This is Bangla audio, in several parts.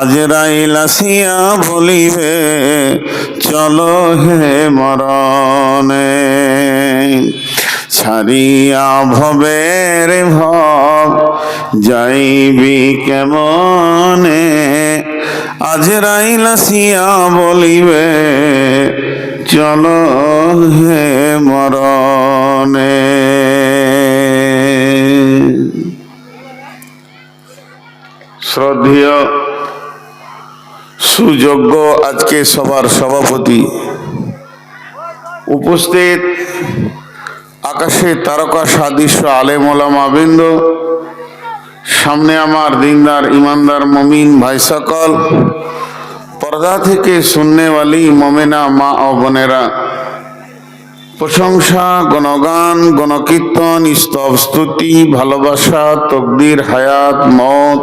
আজরাইল আসিয়া বলিবে, চলো হে মরণে, ছাড়িয়া ভবের ভব, যাইবি কেমনে? আজরাইল আসিয়া বলিবে, চলো হে মরণে। শ্রদ্ধেয় সুযোগ্য আজকে সবার সভাপতি। উপস্থিত আকাশে তারকা সাদৃশ্য আলেম ওলামাবৃন্দ সামনে আমার দিনদার, ইমানদার, মমিন ভাই সকল। পর্দা থেকে শূন্যওয়ালি মমেনা, মা ও বোনেরা। প্রশংসা, গণগান, গণকীর্তন, স্তব স্তুতি, ভালোবাসা তকদির হায়াত, মত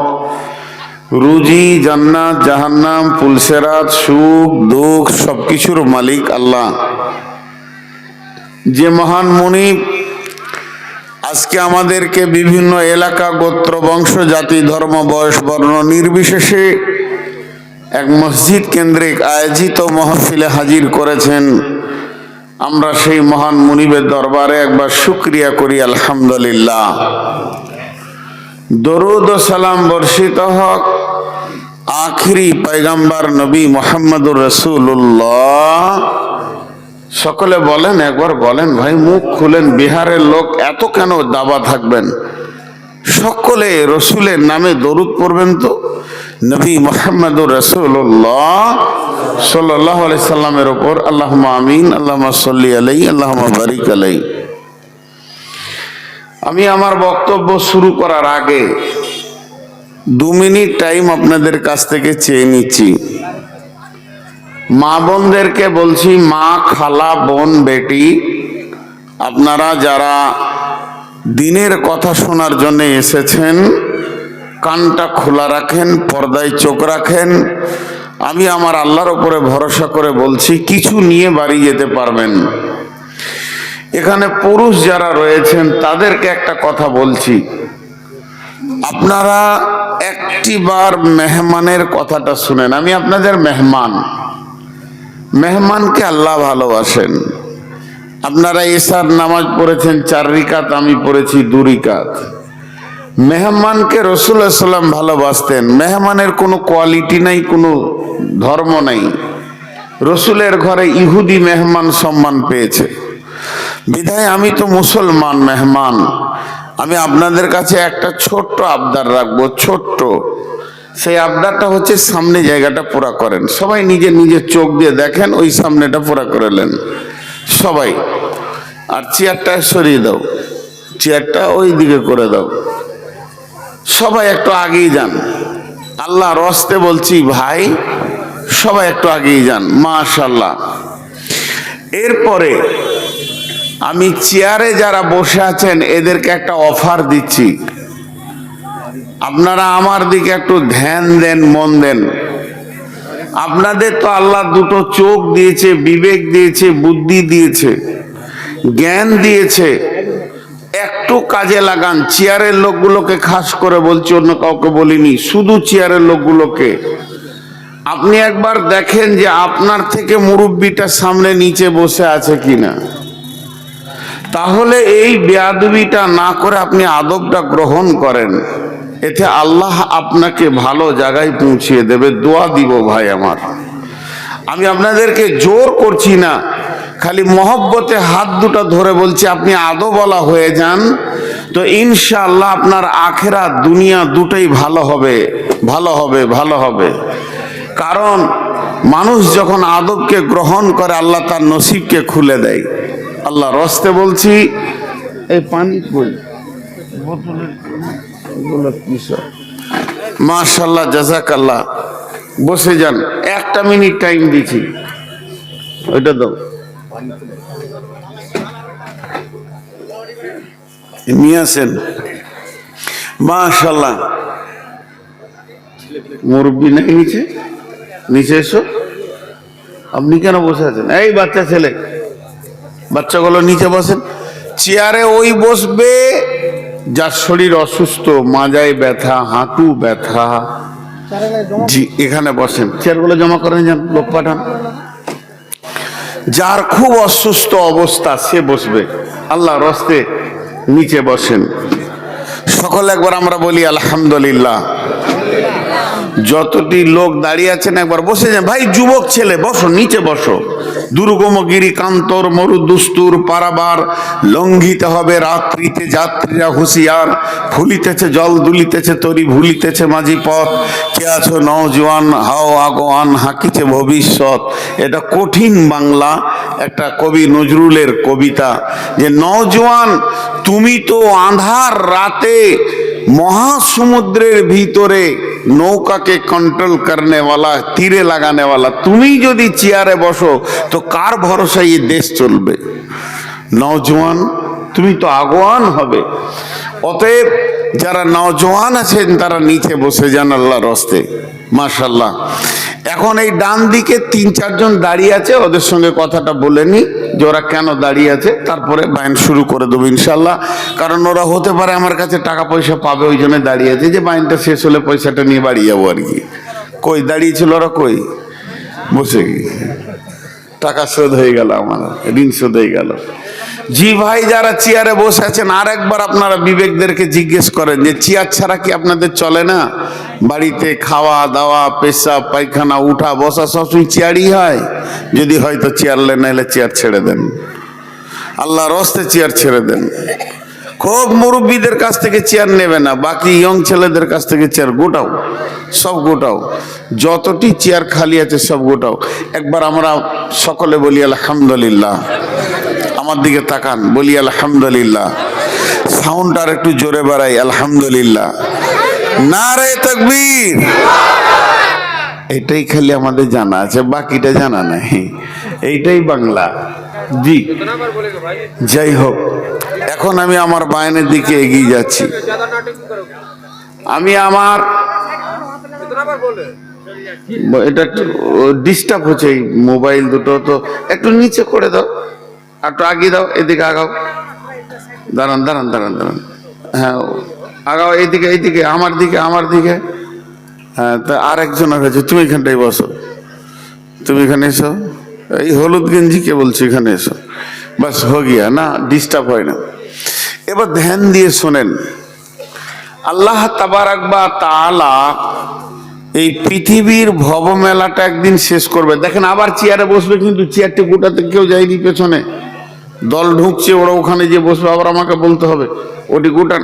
রুজি, জান্নাত, জাহান্নাম পুলসেরাত সুখ, দুঃখ, সবকিছুর মালিক আল্লাহ। যে মহান মনিব আজকে আমাদেরকে বিভিন্ন এলাকা, গোত্র, বংশ, জাতি, ধর্ম, বয়স, বর্ণ নির্বিশেষে এক মসজিদ কেন্দ্রিক আয়োজিত মহফিলে হাজির করেছেন। আমরা সেই মহান মুনিবের দরবারে একবার শুক্রিয়া করি, আলহামদুলিল্লাহ। দরুদ সালাম বর্ষিত হক। আখিরি পয়গাম্বার নবী মোহাম্মদুর রসুল্লাহ সকলে বলেন, একবার বলেন, ভাই, মুখ খুলেন, বিহারের লোক এত কেন দাবা থাকবেন? সকলে রসুলের নামে দরুদ পড়বেন তো? নবী মোহাম্মদুর রসুল্লাহ সাল্লাহ সাল্লামের ওপর আল্লাহ আমিন আল্লাহ সাল্লি আলাই আল্লাহ বারিক আলাই আমি আমার বক্তব্য শুরু করার আগে দু মিনিট টাইম আপনাদের কাছ থেকে চেয়ে নিচ্ছি। মা বোনদেরকে বলছি, মা, খালা, বোন, বেটি, আপনারা যারা দিনের কথা শোনার জন্য এসেছেন, কানটা খোলা রাখেন, পর্দায় চোখ রাখেন। আমি আমার আল্লাহর উপরে ভরসা করে বলছি, কিছু নিয়ে বাড়ি যেতে পারবেন। এখানে পুরুষ যারা রয়েছেন, তাদেরকে একটা কথা বলছি। আপনারা একটি বার মেহমানের কথাটা শুনেন। আমি আপনাদের মেহমান। মেহমানকে আল্লাহ ভালোবাসেন। আপনারা এসার নামাজ পড়েছেন, চার রিকাত, আমি পড়েছি দু রিকাত। মেহমানকে রসুল্লাহ সাল্লাম ভালোবাসতেন। মেহমানের কোনো কোয়ালিটি নাই, কোনো ধর্ম নাই। রসুলের ঘরে ইহুদি মেহমান সম্মান পেয়েছে। বিধায় আমি তো মুসলমান মেহমান। আমি আপনাদের কাছে একটা ছোট্ট আবদার রাখব, ছোট্ট। সেই আবদারটা হচ্ছে সামনে জায়গাটা পুরা করেন। সবাই নিজে নিজের চোখ দিয়ে দেখেন, ওই সামনেটা পুরা করেলেন সবাই, আর চেয়ারটা সরিয়ে দাও, চেয়ারটা ওই দিকে করে দাও। সবাই একটু আগেই যান। আল্লাহ রস্তে বলছি, ভাই, সবাই একটু আগেই যান মাশাল্লাহ এরপরে আমি চেয়ারে যারা বসে আছেন, এদেরকে একটা অফার দিচ্ছি। আপনারা আমার দিকে একটু ধ্যান দেন, মন দেন। আপনাদের তো আল্লাহ দুটো চোখ দিয়েছে, বিবেক দিয়েছে, বুদ্ধি দিয়েছে, জ্ঞান দিয়েছে। একটু কাজে লাগান, চেয়ারের লোকগুলোকে খাস করে বলছি, অন্য কাউকে বলিনি, শুধু চেয়ারের লোকগুলোকে। আপনি একবার দেখেন যে আপনার থেকে মুরব্বিটা সামনে নিচে বসে আছে কিনা। তাহলে এই বেয়াদবিটা না করে আপনি আদবটা গ্রহণ করেন। এতে আল্লাহ আপনাকে ভালো জায়গায় পৌঁছিয়ে দেবে। দোয়া দিব ভাই আমার। আমি আপনাদেরকে জোর করছি না। খালি মহব্বতে হাত দুটো ধরে বলছি, আপনি আদো বলা হয়ে যান। তো ইনশাআল্লাহ আপনার আখেরা দুনিয়া দুটোই ভালো হবে। ভালো হবে ভালো হবে। কারণ মানুষ যখন আদবকে গ্রহণ করে, আল্লাহ তার নসিবকে খুলে দেয়। আল্লাহ রস্তে বলছি এই পানি কই? মাশাল্লাহ জাজাক আল্লাহ বসে যান একটা মিনিট টাইম দিছি ওইটা দাও। নিয়ে আসেন। মাশাল্লাহ মুরব্বী নাই নিচে? নিচে এসো। আপনি কেন বসে আছেন? এই বাচ্চা ছেলে। বাচ্চাগুলো নিচে বসেন। চেয়ারে ওই বসবে, যার শরীর অসুস্থ, মাজায় ব্যথা, হাঁটু ব্যথা। জি, এখানে বসেন। চেয়ারগুলো জমা করেন যান লোক পাঠান। যার খুব অসুস্থ অবস্থা, সে বসবে। আল্লাহ রস্তে নিচে বসেন। সকল একবার আমরা বলি, আলহামদুলিল্লাহ। যতটি লোক দাঁড়িয়ে আছেন একবার বসে যান। ভাই, যুবক ছেলে, বসো, নিচে বসো। দুর্গম গিরি কান্তর, মরু, দুস্তুর, পারাবার, লঙ্ঘিতে হবে রাত্রিতে যাত্রীরা হুঁশিয়ার। ফুলিতেছে জল, দুলিতেছে তরি, ভুলিতেছে মাঝি পথ। কে আছো নওজোয়ান, হাও আগোয়ান, হাকিছে ভবিষ্যৎ। এটা কঠিন বাংলা, একটা কবি নজরুলের কবিতা যে, নওজোয়ান, তুমি তো আন্ধার রাতে মহাসমুদ্রের ভিতরে নৌকাকে কন্ট্রোল করনে वाला তীরে লাগানে वाला তুমি যদি চেয়ারে বসো তো কার ভরসায় এই দেশ চলবে নওজোয়ান তুমি তো আগোয়ান হবে অতএব যারা নওজোয়ান আছেন, তারা নিচে বসে যান আল্লাহর রস্তে মাশাল্লাহ এখন এই ডান দিকে তিন, চারজন দাঁড়িয়ে আছে, ওদের সঙ্গে কথাটা বলে নি যে ওরা কেন দাঁড়িয়ে আছে, তারপরে বাইন শুরু করে দেবো ইনশাল্লাহ কারণ ওরা হতে পারে আমার কাছে টাকা পয়সা পাবে, ওই জন্য দাঁড়িয়ে আছে। যে বাইনটা শেষ হলে পয়সাটা নিয়ে বাড়ি যাব আর কি। কই, দাঁড়িয়েছিল ওরা কই? বসে টাকা শোধ হয়ে গেল আমার, ঋণ শোধ হয়ে গেল। জি ভাই, যারা চেয়ারে বসে আছেন আর একবার আপনারা বিবেকদেরকে জিজ্ঞেস করেন যে চেয়ার ছাড়া কি আপনাদের চলে না? বাড়িতে খাওয়া দাওয়া, পেশাব, পায়খানা, উঠা, বসা, সবসময় চেয়ারই হয়। যদি হয়তো চেয়ার লেন নাহলে চেয়ার ছেড়ে দেন। আল্লাহ রস্তে চেয়ার ছেড়ে দেন। খুব মুরব্বীদের কাছ থেকে চেয়ার নেবে না, বাকি ইয়ং ছেলেদের কাছ থেকে চেয়ার গোটাও, সব গোটাও। যতটি চেয়ার খালি আছে, সব গোটাও। একবার আমরা সকলে বলি, আলহামদুলিল্লাহ। আমার দিকে তাকান, বলি, আলহামদুলিল্লাহ। সাউন্ড আর একটু জোরে বাড়াই, আলহামদুলিল্লাহ। না রে তকবীর। এটাই খালি আমাদের জানা আছে, বাকিটা জানা নাই। এইটাই বাংলা। জি। যাই হোক, এখন আমি আমার বায়নের দিকে এগিয়ে যাচ্ছি। আমি আমার এটা ডিস্টার্ব হচ্ছে এই মোবাইল দুটো, তো একটু নিচে করে দাও। একটু আগিয়ে দাও, এদিকে আগাও। দাঁড়ান দাঁড়ান দাঁড়ান দাঁড়ান। হ্যাঁ আগাও, এইদিকে এইদিকে, আমার দিকে আমার দিকে। হ্যাঁ তা আর একজনের কাছে তুমি এখানটাই বসো। তুমি এখানে এসো। এই হলুদ গেঞ্জি কে বলছি, এখানে এসো। বাস, হো গিয়া, না ডিস্টার্ব হয় না। এবার ধ্যান দিয়ে শোনেন। আল্লাহ তাবারাকবা তালা এই পৃথিবীর ভবমেলাটা একদিন শেষ করবে। দেখেন, আবার চেয়ারে বসবে, কিন্তু চেয়ারটি গোটাতে কেউ যায়নি পেছনে। দল ঢুকছে, ওরা ওখানে যে বসবে, আবার আমাকে বলতে হবে, ওটি গোটান।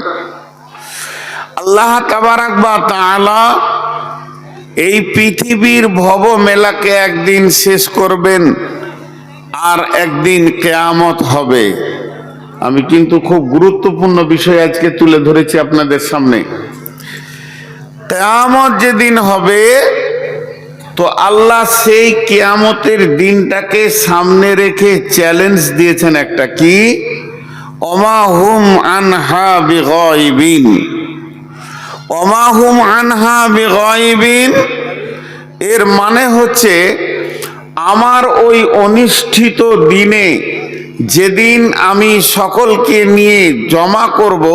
আল্লাহ তাবারাকবা তাআলা এই পৃথিবীর ভব মেলাকে একদিন শেষ করবেন আর একদিন কেয়ামত হবে। আমি কিন্তু খুব গুরুত্বপূর্ণ বিষয় আজকে তুলে ধরেছি আপনাদের সামনে। কেয়ামত যেদিন হবে তো আল্লাহ সেই কেয়ামতের দিনটাকে সামনে রেখে চ্যালেঞ্জ দিয়েছেন একটা কি? অমাহুম আনহা বেগয়বিন। অমাহুম আনহা বেগয়বিন। এর মানে হচ্ছে, আমার ওই অনিষ্ঠিত দিনে যেদিন আমি সকলকে নিয়ে জমা করব,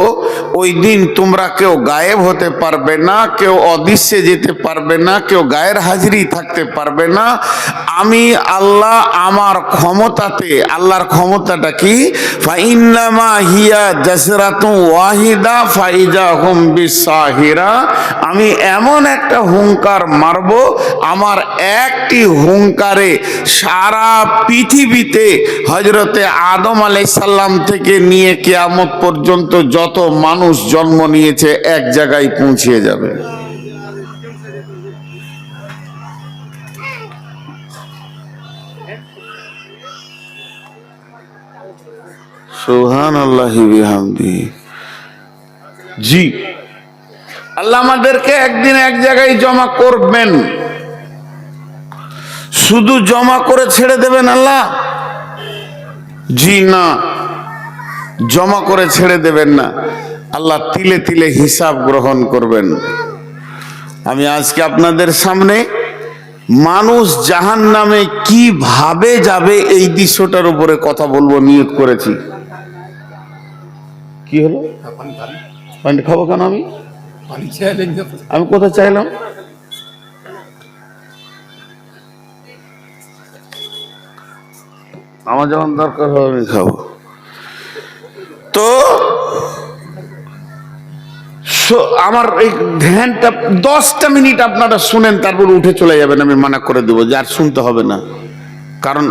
ওই দিন তোমরা কেউ গায়েব হতে পারবে না, কেউ অদৃশ্যে যেতে পারবে না, কেউ গায়ের হাজিরি থাকতে পারবে না। আমি আল্লাহ আমার ক্ষমতাতে, আল্লাহর ক্ষমতাটা কি? ফাইন্নামা হিয়া জাসরাতু ওয়াহিদা ফাইজা হুম বিসাহিরা। আমি এমন একটা হুঙ্কার মারব, আমার একটি হুঙ্কারে সারা পৃথিবীতে হজরতে আদম আলাইসাল্লাম থেকে নিয়ে কেয়ামত পর্যন্ত যত মানুষ জন্ম নিয়েছে, এক জায়গায় পৌঁছিয়ে যাবে। সোহান আল্লাহ বিহামদি। জি। আল্লাহ আমাদেরকে একদিন এক জায়গায় জমা করবেন। শুধু জমা করে ছেড়ে দেবেন আল্লাহ? জি না জমা করে ছেড়ে দেবেন না। আল্লাহ তিলে তিলে হিসাব গ্রহণ করবেন। আমি আজকে আপনাদের সামনে মানুষ জাহান নামে কীভাবে যাবে এই দৃশ্যটার উপরে কথা বলব নিয়ত করেছি। কি হলো? পানি। খাব কেন আমি? আমি কোথায় চাইলাম? আমার যখন দরকার হবে আমি খাব। তো আমার এই ধ্যানটা দশটা মিনিট আপনারা শুনেন, তারপর উঠে চলে যাবেন, আমি মানা করে দেবো, যে আর শুনতে হবে না। কারণ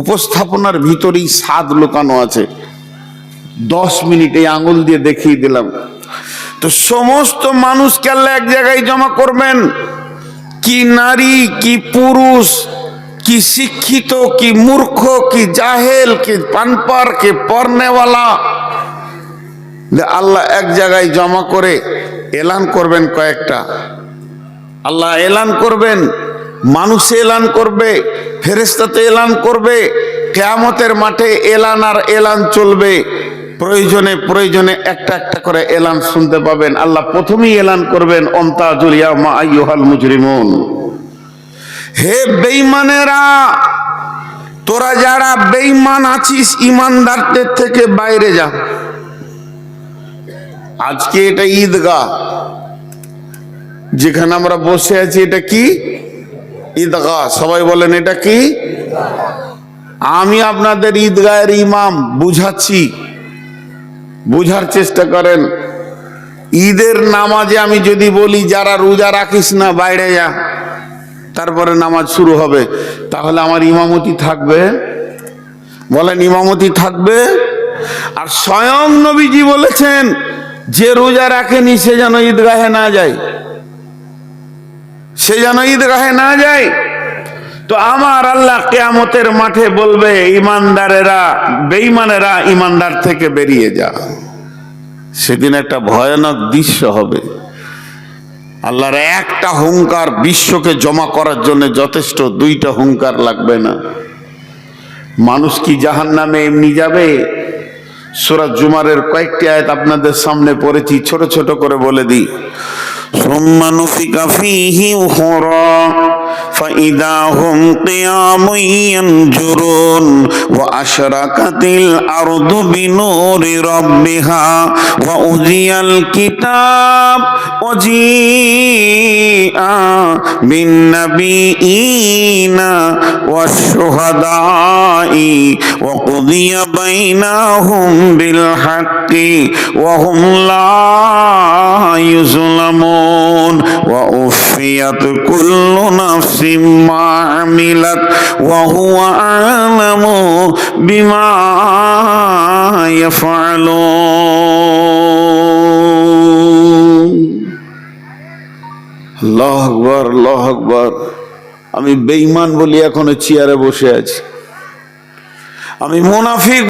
উপস্থাপনার ভিতরেই স্বাদ লোকানো আছে। দশ মিনিট এই আঙুল দিয়ে দেখিয়ে দিলাম। তো সমস্ত মানুষকে আল্লাহ এক জায়গায় জমা করবেন। কি নারী, কি পুরুষ কি শিক্ষিত, কি মূর্খ, কি জাহেল, কি পানপার, কি পর্নেওয়ালা। আল্লাহ এক জায়গায় জমা করে এলান করবেন কয়েকটা। আল্লাহ এলান করবেন, মানুষে এলান করবে ফেরেস্তাতে এলান করবে, কেয়ামতের মাঠে এলান আর এলান চলবে। প্রয়োজনে প্রয়োজনে একটা একটা করে এলান শুনতে পাবেন। আল্লাহ প্রথমেই এলান করবেন, অমতাজুল ইয়ামা আইয়ুহাল মুজরিমুন। হে বেঈমানেরা, তোরা যারা বেঈমান আছিস ইমানদারদের থেকে বাইরে যা। আজকে এটা ঈদগাহ, যেখানে আমরা বসে আছি, এটা কি? ঈদগাহ। সবাই বলেন, এটা কি? আমি আপনাদের ঈদগাহের ইমাম, বুঝাচ্ছি। বুঝার চেষ্টা করেন, ঈদের নামাজে আমি যদি বলি, যারা রোজা রাখিস না, বাইরে যা। তারপরে নামাজ শুরু হবে। তাহলে আমার ইমামতি থাকবে। বলেন, ইমামতি থাকবে? আর স্বয়ং নবীজি বলেছেন, যে রোজা রাখেনি, সে যেন ঈদগাহে না যায়। সে যেন ঈদগাহে না যায়। তো আমার আল্লাহ কেয়ামতের মাঠে বলবে, ইমানদারেরা, বেঈমানেরা ইমানদার থেকে বেরিয়ে যা সেদিন একটা ভয়ানক দৃশ্য হবে। আল্লাহর একটা হুঙ্কার বিশ্বকে জমা করার জন্য যথেষ্ট, দুইটা হুঙ্কার লাগবে না। মানুষ কি জাহান নামে এমনি যাবে? সুরাজ জুমারের কয়েকটি আয়াত আপনাদের সামনে পড়েছি, ছোট ছোট করে বলে দিই। ثم نفق فيه أخرى فإذا هم قيام ينجرون وأشرقت الأرض بنور ربها وأوذي الكتاب وجيء بالنبيين والشهداء وقضي بينهم بالحق وهم لا يظلمون وأوفيت كل نفس ما عملت وهو أعلم بما يفعلون আল্লাহ আকবর আল্লাহ আকবর আমি বেঈমান বলি এখনো চেয়ারে বসে আছি আমি মুনাফিক